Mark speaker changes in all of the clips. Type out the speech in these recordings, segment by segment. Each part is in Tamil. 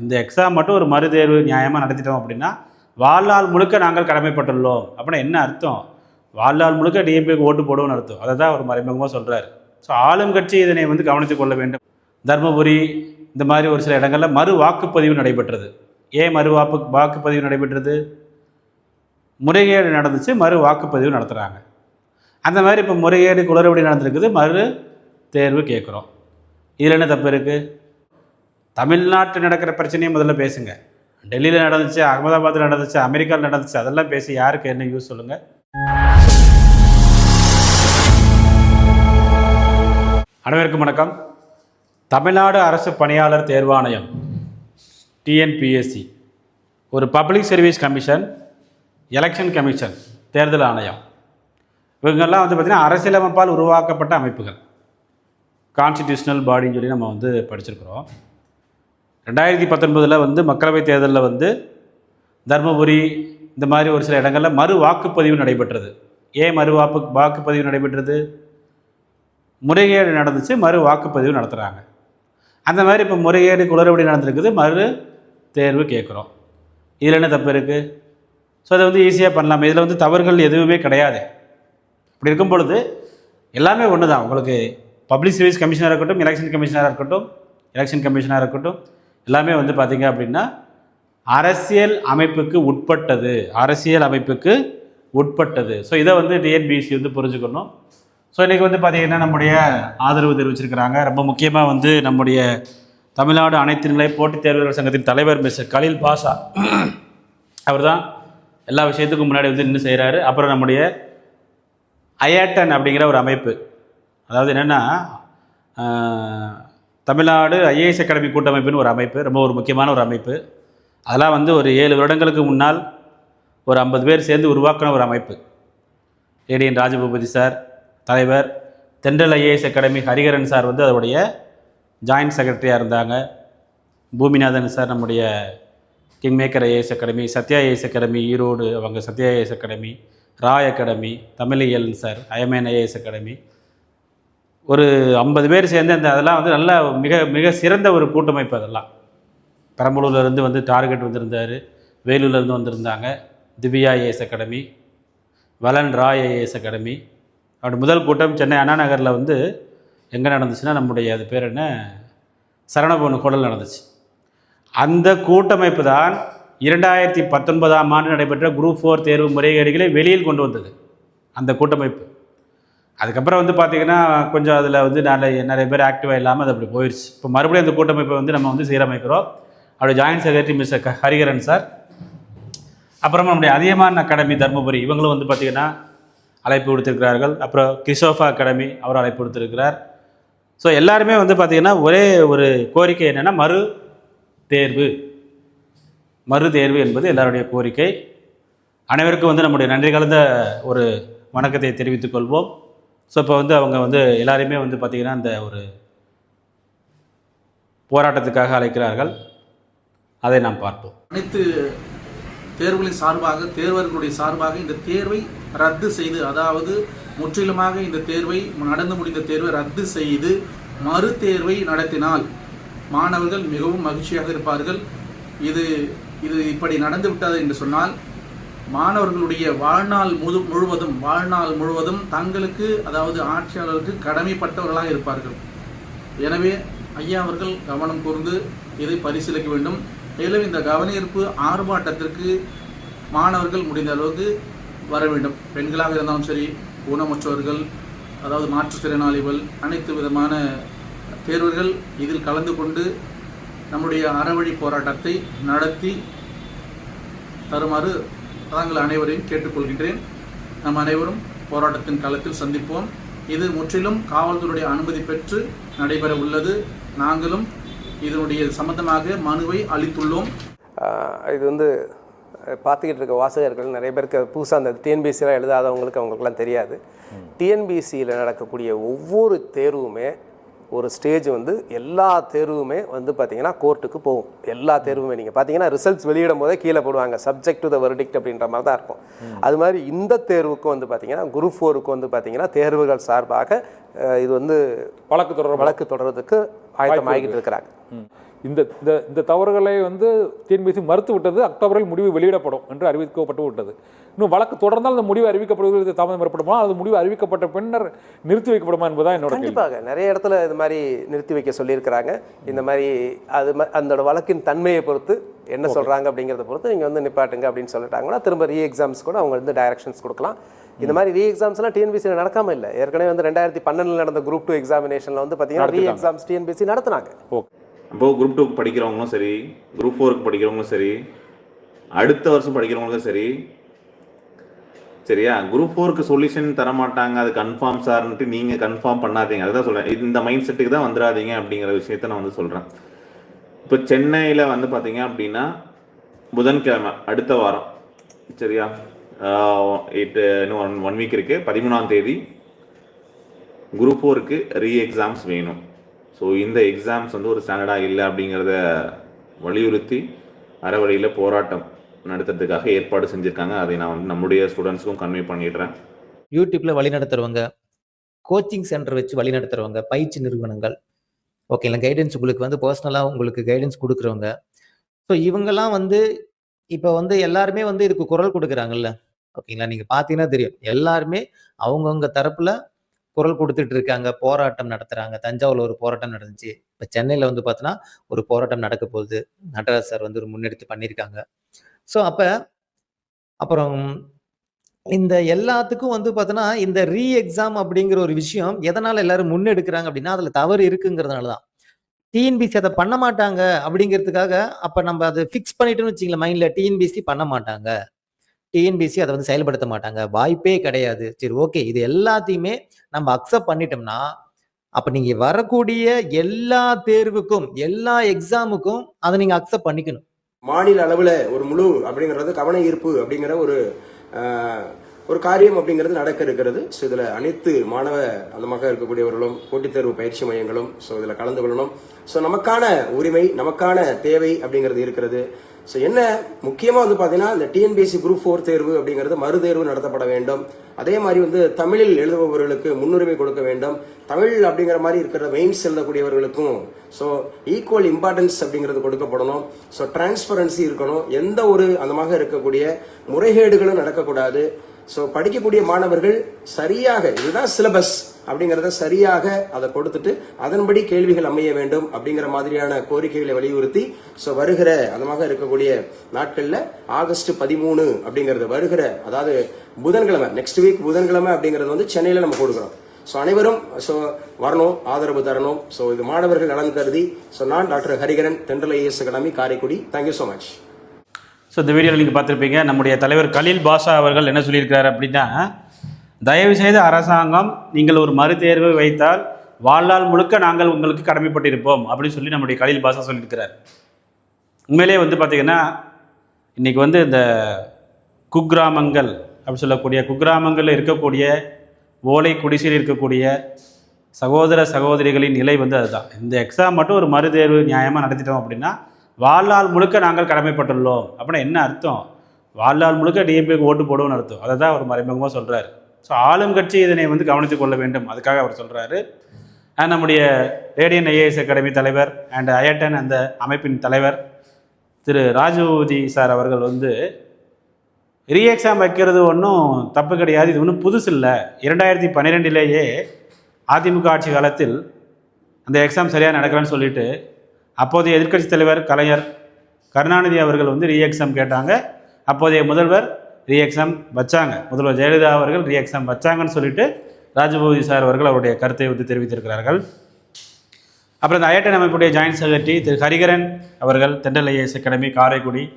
Speaker 1: இந்த எக்ஸாம் மட்டும் ஒரு மறுதேர்வு நியாயமாக நடத்திட்டோம் அப்படின்னா வாழ்நாள் முழுக்க நாங்கள் கடமைப்பட்டுள்ளோம். அப்படின்னா என்ன அர்த்தம்? வாழ்நாள் முழுக்க டிஎம்பிக்கு ஓட்டு போடுவோம்னு அர்த்தம். அதை தான் அவர் மறைமுகமாக சொல்கிறார் ஸோ ஆளும் கட்சி இதனை வந்து கவனித்துக் கொள்ள வேண்டும். தர்மபுரி இந்த மாதிரி ஒரு சில இடங்களில் மறு வாக்குப்பதிவு நடைபெற்றது. ஏன் மறு வாக்கு வாக்குப்பதிவு நடைபெற்றது? முறைகேடு நடந்துச்சு மறு வாக்குப்பதிவு நடத்துகிறாங்க அந்த மாதிரி இப்போ முறைகேடு குளறுபடி நடந்திருக்குது மறு தேர்வு கேட்குறோம். இதில் என்ன தப்பு இருக்குது தமிழ்நாட்டில் நடக்கிற பிரச்சனையை முதல்ல பேசுங்க. டெல்லியில் நடந்துச்சு அகமதாபாத்தில் நடந்துச்சு அமெரிக்காவில் நடந்துச்சு அதெல்லாம் பேசி யாருக்கு என்ன யூஸ் சொல்லுங்கள் அனைவருக்கும் வணக்கம். தமிழ்நாடு அரசு பணியாளர் தேர்வாணையம் டிஎன்பிஎஸ்சி ஒரு public service commission election commission தேர்தல் ஆணையம். இவங்கெல்லாம் வந்து பார்த்திங்கன்னா அரசியலமைப்பால் உருவாக்கப்பட்ட அமைப்புகள். கான்ஸ்டிடியூஷனல் பாடின்னு சொல்லி நம்ம வந்து படிச்சிருக்கிறோம். ரெண்டாயிரத்தி பத்தொன்பதில் வந்து மக்களவைத் தேர்தலில் வந்து தர்மபுரி இந்த மாதிரி ஒரு சில இடங்களில் மறு வாக்குப்பதிவு நடைபெற்றது. ஏன் மறு வாக்கு வாக்குப்பதிவு நடைபெற்றது? முறைகேடு நடந்துச்சு மறு வாக்குப்பதிவு நடத்துகிறாங்க அந்த மாதிரி இப்போ முறைகேடு குளறுபடி நடந்திருக்குது மறு தேர்வு கேட்குறோம். இதில் என்ன தப்பு இருக்குது ஸோ அதை வந்து ஈஸியாக பண்ணலாம். இதில் வந்து தவறுகள் எதுவுமே கிடையாது. இப்படி இருக்கும் பொழுது எல்லாமே ஒன்று தான் உங்களுக்கு பப்ளிக் சர்வீஸ் கமிஷனராக இருக்கட்டும் எலெக்ஷன் கமிஷனராக இருக்கட்டும் எலெக்ஷன் கமிஷனாக இருக்கட்டும் எல்லாமே வந்து பார்த்திங்க அப்படின்னா அரசியல் அமைப்புக்கு உட்பட்டது. அரசியல் அமைப்புக்கு உட்பட்டது. ஸோ இதை வந்து டிஎன்பிசி வந்து புரிஞ்சுக்கணும். ஸோ இன்றைக்கி வந்து பார்த்திங்கன்னா நம்முடைய ஆதரவு தெரிவிச்சிருக்கிறாங்க. ரொம்ப முக்கியமாக வந்து நம்முடைய தமிழ்நாடு அனைத்து நிலை போட்டித் தேர்வுகள் சங்கத்தின் தலைவர் மிஸ்டர் கலில் பாஷா அவர் தான் எல்லா விஷயத்துக்கும் முன்னாடி வந்து நின்று செய்கிறாரு அப்புறம் நம்முடைய அயேட்டன் அப்படிங்கிற ஒரு அமைப்பு. அதாவது என்னென்னா தமிழ்நாடு ஐஏஎஸ் அகாடமி கூட்டமைப்புன்னு ஒரு அமைப்பு ரொம்ப ஒரு முக்கியமான ஒரு அமைப்பு. அதெல்லாம் வந்து ஒரு ஏழு வருடங்களுக்கு முன்னால் ஒரு ஐம்பது பேர் சேர்ந்து உருவாக்கின ஒரு அமைப்பு. ஏடிஎன் ராஜபூபதி சார் தலைவர் தென்றல் ஐஏஎஸ் அகாடமி ஹரிகரன் சார் வந்து அதோடைய ஜாயின்ட் செக்ரட்டரியாக இருந்தாங்க. பூமிநாதன் சார் நம்முடைய king maker IAS academy Sathya IAS academy Erode அவங்க Sathya IAS academy Rai academy தமிழியல் sir IMN IAS academy ஒரு ஐம்பது பேர் சேர்ந்து அந்த அதெல்லாம் வந்து நல்ல மிக மிக சிறந்த ஒரு கூட்டமைப்பு அதெல்லாம். பெரம்பலூர்லேருந்து வந்து டார்கெட் வந்திருந்தார். வேலூர்லேருந்து வந்திருந்தாங்க. திவ்யா ஏஎஸ் அகாடமி வலன் ராய் ஐஏஎஸ் அகாடமி. அப்படி முதல் கூட்டம் சென்னை அண்ணா நகரில் வந்து எங்கே நடந்துச்சுன்னா நம்முடைய அது பேர் என்ன? சரணபவன் குடல் நடந்துச்சு. அந்த கூட்டமைப்பு தான் இரண்டாயிரத்தி பத்தொன்பதாம் ஆண்டு நடைபெற்ற குரூப் ஃபோர் தேர்வு முறைகேடுகளை வெளியில் கொண்டு வந்தது. அந்த கூட்டமைப்பு. அதுக்கப்புறம் வந்து பார்த்திங்கன்னா கொஞ்சம் அதில் வந்து நிறைய நிறைய பேர் ஆக்டிவாக இல்லாமல் அது அப்படி போயிடுச்சு இப்போ மறுபடியும் அந்த கூட்டமைப்பை வந்து நம்ம வந்து சீரமைக்கிறோம். அப்படி ஜாயின்ட் செக்ரட்டரி மிஸ்டர் க ஹரிகரன் சார் அப்புறமா நம்முடைய அதியமான் அகாடமி தருமபுரி இவங்களும் வந்து பார்த்திங்கன்னா அழைப்பு கொடுத்துருக்கிறார்கள் அப்புறம் கிறிஸ்டோஃபா அகாடமி அவர் அழைப்பு கொடுத்துருக்கிறார் ஸோ எல்லாருமே வந்து பார்த்திங்கன்னா ஒரே ஒரு கோரிக்கை என்னென்னா மறு தேர்வு. மறு தேர்வு என்பது எல்லாருடைய கோரிக்கை. அனைவருக்கும் வந்து நம்முடைய நன்றி கலந்த ஒரு வணக்கத்தை தெரிவித்துக் கொள்வோம். ஸோ இப்போ வந்து அவங்க வந்து எல்லாரையுமே வந்து பார்த்திங்கன்னா இந்த ஒரு போராட்டத்துக்காக அழைக்கிறார்கள். அதை நாம் பார்ப்போம்.
Speaker 2: அனைத்து தேர்வுகளின் சார்பாக தேர்வர்களுடைய சார்பாக இந்த தேர்வை ரத்து செய்து அதாவது முற்றிலுமாக இந்த தேர்வை நடந்து முடிந்த தேர்வை ரத்து செய்து மறு தேர்வை நடத்தினால் மாணவர்கள் மிகவும் மகிழ்ச்சியாக இருப்பார்கள். இது இது இப்படி நடந்து விட்டது என்று சொன்னால் மாணவர்களுடைய வாழ்நாள் முழு முழுவதும் வாழ்நாள் முழுவதும் தங்களுக்கு அதாவது ஆட்சியாளருக்கு கடமைப்பட்டவர்களாக இருப்பார்கள். எனவே ஐயா அவர்கள் கவனம் கூர்ந்து இதை பரிசீலிக்க வேண்டும். மேலும் இந்த கவனஈர்ப்பு ஆர்ப்பாட்டத்திற்கு மாணவர்கள் முடிந்த அளவுக்கு வர வேண்டும். பெண்களாக இருந்தாலும் சரி ஊனமுற்றவர்கள் அதாவது மாற்றுத்திறனாளிகள் அனைத்து விதமான தேர்வர்கள் இதில் கலந்து கொண்டு நம்முடைய அறவழி போராட்டத்தை நடத்தி தருமாறு தாங்கள் அனைவரையும் கேட்டுக்கொள்கின்றேன். நம் அனைவரும் போராட்டத்தின் களத்தில் சந்திப்போம். இது முற்றிலும் காவல்துறையுடைய அனுமதி பெற்று நடைபெற உள்ளது. நாங்களும் இதனுடைய சம்பந்தமாக மனுவை அளித்துள்ளோம்.
Speaker 3: இது வந்து பார்த்துக்கிட்டு இருக்க வாசகர்கள் நிறைய பேருக்கு புதுசாக அந்த டிஎன்பிசிலாம் எழுதாதவங்களுக்கு அவங்களுக்குலாம் தெரியாது. டிஎன்பிசியில் நடக்கக்கூடிய ஒவ்வொரு தேர்வுமே ஒரு ஸ்டேஜ் வந்து எல்லா தேர்வுமே வந்து பார்த்தீங்கன்னா கோர்ட்டுக்கு போகும். எல்லா தேர்வுமே நீங்கள் பார்த்தீங்கன்னா ரிசல்ட்ஸ் வெளியிடும் போதே கீழே போடுவாங்க. சப்ஜெக்ட் டு த வெர்டிக்ட் அப்படின்ற மாதிரி தான் இருக்கும். அது மாதிரி இந்த தேர்வுக்கும் வந்து பார்த்தீங்கன்னா குரூப் ஃபோருக்கு வந்து பார்த்தீங்கன்னா தேர்வுகள் சார்பாக இது வந்து
Speaker 4: வழக்கு தொடர்பாக
Speaker 3: வழக்கு தொடர்றதுக்கு ஆயத்தமாகிட்டு இருக்கிறாங்க.
Speaker 4: இந்த இந்த இந்த தவறுகளை வந்து டிஎன்பிசி மறுத்து விட்டது அக்டோபரில் முடிவு வெளியிடப்படும் என்று அறிவிக்கப்பட்டு விட்டது. இன்னும் வழக்கு தொடர்ந்தால் அந்த முடிவு அறிவிக்கப்படுவது தாமதம் ஏற்படுமா? அது முடிவு அறிவிக்கப்பட்ட பின்னர் நிறுத்தி வைக்கப்படுமா என்பதுதான் என்னோட
Speaker 3: கண்டிப்பாக. நிறைய இடத்துல இது மாதிரி நிறுத்தி வைக்க சொல்லியிருக்கிறாங்க. இந்த மாதிரி அது அந்த வழக்கின் தன்மையை பொறுத்து என்ன சொல்றாங்க அப்படிங்கிறத பொறுத்து நீங்க வந்து நிப்பாட்டுங்க அப்படின்னு சொல்லிட்டாங்கன்னா திரும்ப ரீ எக்ஸாம்ஸ் கூட அவங்க வந்து டைரக்ஷன்ஸ் கொடுக்கலாம். இந்த மாதிரி ரீ எக்ஸாம்ஸ்லாம் டிஎன்பிசியில் நடக்காம இல்லை. ஏற்கனவே வந்து ரெண்டாயிரத்தி பன்னெண்டில் நடந்த குரூப் டூ எக்ஸாமினேஷனில் வந்து பார்த்தீங்கன்னா ரீ எக்ஸாம்ஸ் டிஎன்பிசி நடத்துனாங்க.
Speaker 4: ஓகே.
Speaker 5: அப்போது குரூப் டூக்கு படிக்கிறவங்களும் சரி குரூப் ஃபோருக்கு படிக்கிறவங்களும் சரி அடுத்த வருஷம் படிக்கிறவங்களுக்கும் சரி சரியா? குரூப் ஃபோருக்கு சொல்யூஷன் தரமாட்டாங்க அது கன்ஃபார்ம் சார்ன்ட்டு நீங்கள் கன்ஃபார்ம் பண்ணாதீங்க. அதுதான் சொல்கிறேன் இந்த மைண்ட் செட்டுக்கு தான் வந்துடாதீங்க அப்படிங்கிற விஷயத்த நான் வந்து சொல்கிறேன் இப்போ சென்னையில் வந்து பார்த்தீங்க அப்படின்னா புதன்கிழமை அடுத்த வாரம். சரியா? எயிட்டு இன்னும் ஒன் ஒன் வீக் இருக்குது பதிமூணாம் தேதி குரூப் ஃபோருக்கு ரீ எக்ஸாம்ஸ் வேணும். ஸோ இந்த எக்ஸாம்ஸ் வந்து ஒரு ஸ்டாண்டர்டாக இல்லை அப்படிங்கிறத வலியுறுத்தி அறவழியில் போராட்டம் நடத்துறதுக்காக ஏற்பாடு செஞ்சுருக்காங்க. அதை நான் வந்து நம்முடைய ஸ்டூடெண்ட்ஸுக்கும் கன்வே பண்ணிடுறேன்.
Speaker 6: யூடியூப்பில் வழி நடத்துறவங்க கோச்சிங் சென்டர் வச்சு வழி நடத்துறவங்க பயிற்சி நிறுவனங்கள் ஓகேங்களா கைடன்ஸ் உங்களுக்கு வந்து பர்சனலாக உங்களுக்கு கைடன்ஸ் கொடுக்குறவங்க. ஸோ இவங்கெல்லாம் வந்து இப்போ வந்து எல்லாருமே வந்து இதுக்கு குரல் கொடுக்குறாங்கல்ல. ஓகேங்களா நீங்கள் பார்த்தீங்கன்னா தெரியும். எல்லாருமே அவங்கவுங்க தரப்பில் குரல் கொடுத்துட்டு இருக்காங்க போராட்டம் நடத்துகிறாங்க தஞ்சாவூர்ல ஒரு போராட்டம் நடந்துச்சு. இப்போ சென்னையில் வந்து பார்த்தோன்னா ஒரு போராட்டம் நடக்க போகுது. நடராஜ் சார் வந்து ஒரு முன்னெடுத்து பண்ணியிருக்காங்க. ஸோ அப்போ அப்புறம் இந்த எல்லாத்துக்கும் வந்து பார்த்தோன்னா இந்த ரீ எக்ஸாம் அப்படிங்கிற ஒரு விஷயம் எதனால் எல்லாரும் முன்னெடுக்கிறாங்க அப்படின்னா அதில் தவறு இருக்குங்கிறதுனால தான். டிஎன்பிசி அதை பண்ண மாட்டாங்க அப்படிங்கிறதுக்காக அப்போ நம்ம அதை ஃபிக்ஸ் பண்ணிட்டோம்னு வச்சிங்களேன் மைண்டில் டிஎன்பிசி பண்ண மாட்டாங்க. டிஎன்பிசி அதை வந்து செயல்படுத்த மாட்டாங்க. வாய்ப்பே கிடையாது. சரி ஓகே. இது எல்லாத்தையுமே நம்ம அக்செப்ட் பண்ணிட்டோம்னா அப்போ நீங்கள் வரக்கூடிய எல்லா தேர்வுக்கும் எல்லா எக்ஸாமுக்கும் அதை நீங்கள் அக்செப்ட் பண்ணிக்கணும்.
Speaker 7: மாநில அளவில் ஒரு முழு அப்படிங்கிறது கவன ஈர்ப்பு அப்படிங்கிற ஒரு ஒரு காரியம் அப்படிங்கிறது நடக்க இருக்கிறது. ஸோ இதில் அனைத்து மாணவ அந்தமாக இருக்கக்கூடியவர்களும் போட்டித் தேர்வு பயிற்சி மையங்களும் ஸோ இதில் கலந்து கொள்ளணும். ஸோ நமக்கான உரிமை நமக்கான தேவை அப்படிங்கிறது இருக்கிறது. ஸோ என்ன முக்கியமாக வந்து பார்த்தீங்கன்னா இந்த டிஎன்பிஎஸ்சி குரூப் ஃபோர் தேர்வு அப்படிங்கிறது மறுதேர்வு நடத்தப்பட வேண்டும். அதே மாதிரி வந்து தமிழில் எழுதுபவர்களுக்கு முன்னுரிமை கொடுக்க வேண்டும். தமிழ் அப்படிங்கிற மாதிரி இருக்கிற மெயின்ஸ் எழுதக்கூடியவர்களுக்கும் ஸோ ஈக்குவல் இம்பார்ட்டன்ஸ் அப்படிங்கிறது கொடுக்கப்படணும். ஸோ டிரான்ஸ்பரன்சி இருக்கணும். எந்த ஒரு அந்தமாக இருக்கக்கூடிய முறைகேடுகளும் நடக்கக்கூடாது. ஸோ படிக்கக்கூடிய மாணவர்கள் சரியாக இதுதான் சிலபஸ் அப்படிங்கிறத சரியாக அதை கொடுத்துட்டு அதன்படி கேள்விகள் அமைய வேண்டும் அப்படிங்கிற மாதிரியான கோரிக்கைகளை வலியுறுத்தி ஸோ வருகிற அதமாக இருக்கக்கூடிய நாட்களில் ஆகஸ்ட் பதிமூணு அப்படிங்கிறது வருகிற அதாவது புதன்கிழமை நெக்ஸ்ட் வீக் புதன்கிழமை அப்படிங்கிறது வந்து சென்னையில் நம்ம கொடுக்குறோம். ஸோ அனைவரும் ஸோ வரணும் ஆதரவு தரணும். ஸோ இது மாணவர்கள் நலன் கருதி ஸோ நான் டாக்டர் ஹரிகரன் தென்றலை IAS academy Karaikudi. Thank you so much
Speaker 1: so இந்த வீடியோவில் நீங்கள் பார்த்துருப்பீங்க நம்முடைய தலைவர் கலீல் பாஷா அவர்கள் என்ன சொல்லியிருக்காரு அப்படின்னா தயவு செய்து அரசாங்கம் நீங்கள் ஒரு மறுதேர்வு வைத்தால் வாழ்நாள் முழுக்க நாங்கள் உங்களுக்கு கடமைப்பட்டிருப்போம் அப்படின்னு சொல்லி நம்முடைய கலீல் பாஷா சொல்லியிருக்கிறார். உண்மையிலே வந்து பார்த்திங்கன்னா இன்றைக்கி வந்து இந்த குக்கிராமங்கள் அப்படி சொல்லக்கூடிய குக்கிராமங்களில் இருக்கக்கூடிய ஓலை குடிசையில் இருக்கக்கூடிய சகோதர சகோதரிகளின் நிலை வந்து அதுதான். இந்த எக்ஸாம் மட்டும் ஒரு மறுதேர்வு நியாயமாக நடத்திட்டோம் அப்படின்னா வாழ்நாள் முழுக்க நாங்கள் கடமைப்பட்டுள்ளோம். அப்படின்னா என்ன அர்த்தம்? வாழ்நாள் முழுக்க டிஎம்பிக்கு ஓட்டு போடுவோம்னு அர்த்தம். அதை தான் அவர் மறைமுகமாக சொல்கிறார் ஸோ ஆளும் கட்சி இதனை வந்து கவனித்துக் கொள்ள வேண்டும். அதுக்காக அவர் சொல்கிறாரு நம்முடைய ரேடியன் ஐஏஎஸ் அகாடமி தலைவர் அண்ட் அயட்டன் அந்த அமைப்பின் தலைவர் திரு ராஜூஜி சார் அவர்கள் வந்து ரீ எக்ஸாம் வைக்கிறது ஒன்றும் தப்பு கிடையாது. இது ஒன்றும் புதுசு இல்லை. இரண்டாயிரத்தி பன்னிரெண்டிலேயே அதிமுக ஆட்சி காலத்தில் அந்த எக்ஸாம் சரியாக நடக்கலன்னு சொல்லிட்டு அப்போதைய எதிர்க்கட்சி தலைவர் கலைஞர் கருணாநிதி அவர்கள் வந்து ரீஎக்ஸாம் கேட்டாங்க. அப்போதைய முதல்வர் ரீஎக்ஸாம் வச்சாங்க. முதல்வர் ஜெயலலிதா அவர்கள் ரீஎக்ஸாம் வச்சாங்கன்னு சொல்லிட்டு ராஜபூதி சார் அவர்கள் அவருடைய கருத்தை வந்து தெரிவித்திருக்கிறார்கள். அப்புறம் இந்த ஐஐடி அமைப்புடைய ஜாயின்ட் செக்ரட்டரி திரு ஹரிகரன் அவர்கள் தென்றல் ஐஏஎஸ் அகாடமி காரைக்குடி.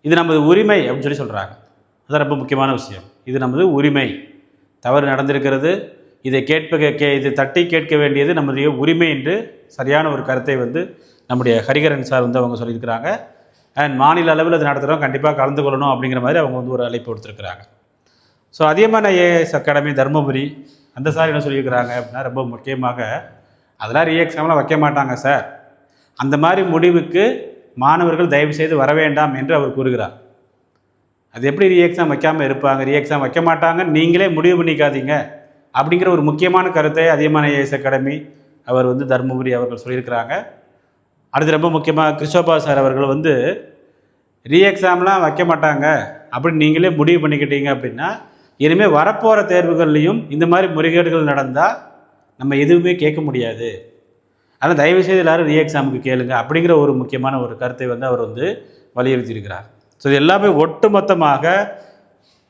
Speaker 1: இது நமது உரிமை அப்படின்னு சொல்லி சொல்கிறாங்க அதுதான் ரொம்ப முக்கியமான விஷயம். இது நமது உரிமை. தவறு நடந்திருக்கிறது. இதை கேட்ப கே இது தட்டி கேட்க வேண்டியது நம்முடைய உரிமை என்று சரியான ஒரு கருத்தை வந்து நம்முடைய ஹரிகரன் சார் வந்து அவங்க சொல்லியிருக்கிறாங்க. அண்ட் மாநில அளவில் அது நடத்துகிறோம் கண்டிப்பாக கலந்து கொள்ளணும் அப்படிங்கிற மாதிரி அவங்க வந்து ஒரு அழைப்பு கொடுத்துருக்குறாங்க ஸோ அதிகமான ஏஎஸ் அகாடமி தருமபுரி அந்த சார் என்ன சொல்லியிருக்கிறாங்க அப்படின்னா ரொம்ப முக்கியமாக அதெல்லாம் ரீஎக்ஸாம்லாம் வைக்க மாட்டாங்க சார் அந்த மாதிரி முடிவுக்கு மாணவர்கள் தயவு செய்து வர வேண்டாம் என்று அவர் கூறுகிறார். அது எப்படி ரீஎக்ஸாம் வைக்காமல் இருப்பாங்க? ரீஎக்ஸாம் வைக்க மாட்டாங்க நீங்களே முடிவு பண்ணிக்காதீங்க. அப்படிங்கிற ஒரு முக்கியமான கருத்தை அதிகமான ஏஎஸ் அகாடமி அவர் வந்து தர்மபுரி அவர்கள் சொல்லியிருக்கிறாங்க. அடுத்து ரொம்ப முக்கியமாக கிருஷ்ணபா சார் அவர்கள் வந்து ரீஎக்ஸாம்லாம் வைக்க மாட்டாங்க அப்படின்னு நீங்களே முடிவு பண்ணிக்கிட்டீங்க அப்படின்னா இனிமேல் வரப்போகிற தேர்வுகள்லையும் இந்த மாதிரி முறைகேடுகள் நடந்தால் நம்ம எதுவுமே கேட்க முடியாது. ஆனால் தயவுசெய்து எல்லாரும் ரீஎக்ஸாமுக்கு கேளுங்க அப்படிங்கிற ஒரு முக்கியமான ஒரு கருத்தை வந்து அவர் வந்து வலியுறுத்தியிருக்கிறார். ஸோ இது எல்லாமே ஒட்டுமொத்தமாக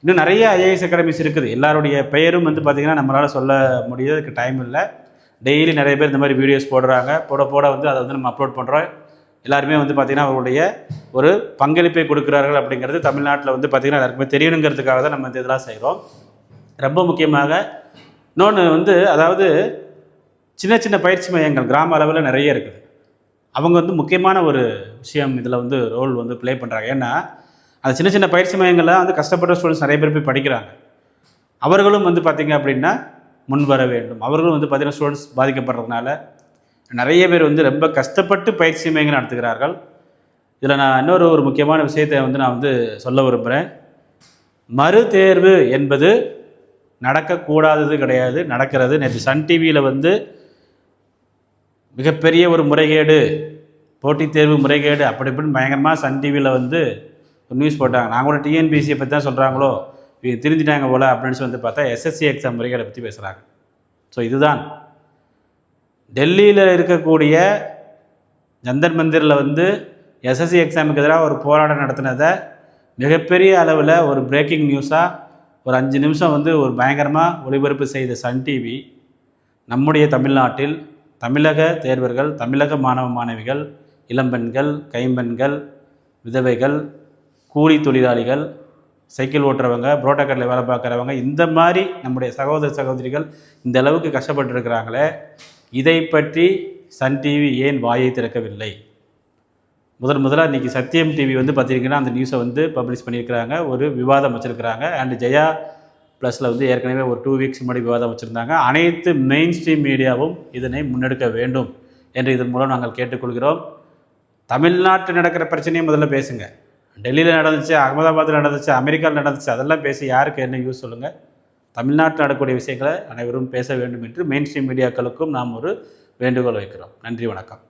Speaker 1: இன்னும் நிறைய ஐஏஎஸ் அகாடமிஸ் இருக்குது. எல்லாருடைய பெயரும் வந்து பார்த்திங்கன்னா நம்மளால் சொல்ல முடியறதுக்கு டைம் இல்லை. டெய்லி நிறைய பேர் இந்த மாதிரி வீடியோஸ் போடுறாங்க. போட போட வந்து அதை வந்து நம்ம அப்லோட் பண்ணுறோம் எல்லாருமே வந்து பார்த்திங்கன்னா அவருடைய ஒரு பங்களிப்பை கொடுக்குறார்கள் அப்படிங்கிறது தமிழ்நாட்டில் வந்து பார்த்திங்கன்னா எல்லாருக்குமே தெரியணுங்கிறதுக்காக தான் நம்ம இந்த இதெல்லாம் செய்கிறோம் ரொம்ப முக்கியமாக இன்னொன்று வந்து அதாவது சின்ன சின்ன பயிற்சி மையங்கள் கிராம அளவில் நிறைய இருக்குது. அவங்க வந்து முக்கியமான ஒரு விஷயம் இதில் வந்து ரோல் வந்து ப்ளே பண்ணுறாங்க ஏன்னா அந்த சின்ன சின்ன பயிற்சி மையங்களில் வந்து கஷ்டப்பட்ட ஸ்டூடெண்ட்ஸ் நிறைய பேர் போய் படிக்கிறாங்க. அவர்களும் வந்து பார்த்திங்க அப்படின்னா முன் வர வேண்டும். அவர்களும் வந்து பார்த்திங்கன்னா ஸ்டூடெண்ட்ஸ் பாதிக்கப்படுறதுனால நிறைய பேர் வந்து ரொம்ப கஷ்டப்பட்டு பயிற்சி மையங்கள் நடத்துகிறார்கள். இதில் நான் இன்னொரு ஒரு முக்கியமான விஷயத்தை வந்து நான் வந்து சொல்ல விரும்புகிறேன் மறு தேர்வு என்பது நடக்கக்கூடாதது கிடையாது நடக்கிறது. நேற்று சன் டிவியில் வந்து மிகப்பெரிய ஒரு முறைகேடு போட்டித் தேர்வு முறைகேடு அப்படி இப்படின்னு பயங்கரமாக சன் டிவியில் வந்து நியூஸ் போட்டாங்க. நான் கூட டிஎன்பிசியை பற்றி தான் சொல்கிறாங்களோ இவங்க திருந்திட்டாங்க போல் அப்படின்னு சொல்லி வந்து பார்த்தா எஸ்எஸ்சி எக்ஸாம் முறைகளை பற்றி பேசுகிறாங்க ஸோ இதுதான். டெல்லியில் இருக்கக்கூடிய ஜந்தர் மந்திரில் வந்து எஸ்எஸ்சி எக்ஸாமுக்கு எதிராக ஒரு போராட்டம் நடத்தினதை மிகப்பெரிய அளவில் ஒரு பிரேக்கிங் நியூஸாக ஒரு அஞ்சு நிமிஷம் வந்து ஒரு பயங்கரமாக ஒளிபரப்பு செய்த சன் டிவி நம்முடைய தமிழ்நாட்டில் தமிழக தேர்வர்கள் தமிழக மாணவ மாணவிகள் இளம்பெண்கள் கைம்பெண்கள் விதவைகள் கூலி தொழிலாளிகள் சைக்கிள் ஓட்டுறவங்க புரோட்டோக்காரில் வேலை பார்க்குறவங்க இந்த மாதிரி நம்முடைய சகோதர சகோதரிகள் இந்த அளவுக்கு கஷ்டப்பட்டுருக்கிறாங்களே இதை பற்றி சன் டிவி ஏன் வாயை திறக்கவில்லை? முதன் முதலாக இன்றைக்கி சத்யம் டிவி வந்து பார்த்தீங்கன்னா அந்த நியூஸை வந்து பப்ளிஷ் பண்ணியிருக்கிறாங்க. ஒரு விவாதம் வச்சுருக்கிறாங்க. அண்ட் ஜெயா ப்ளஸில் வந்து ஏற்கனவே ஒரு டூ வீக்ஸ் முன்னாடி விவாதம் வச்சுருந்தாங்க. அனைத்து மெயின் ஸ்ட்ரீம் மீடியாவும் இதனை முன்னெடுக்க வேண்டும் என்று இதன் மூலம் நாங்கள் கேட்டுக்கொள்கிறோம். தமிழ்நாட்டில் நடக்கிற பிரச்சனையை முதல்ல பேசுங்கள் டெல்லியில் நடந்துச்சு அகமதாபாத்தில் நடந்துச்சு அமெரிக்காவில் நடந்துச்சு அதெல்லாம் பேசி யாருக்கு என்ன யூஸ் சொல்லுங்கள் தமிழ்நாட்டில் நடக்கக்கூடிய விஷயங்களை அனைவரும் பேச வேண்டும் என்று மெயின் ஸ்ட்ரீம் மீடியாக்களுக்கும் நாம் ஒரு வேண்டுகோள் வைக்கிறோம். நன்றி வணக்கம்.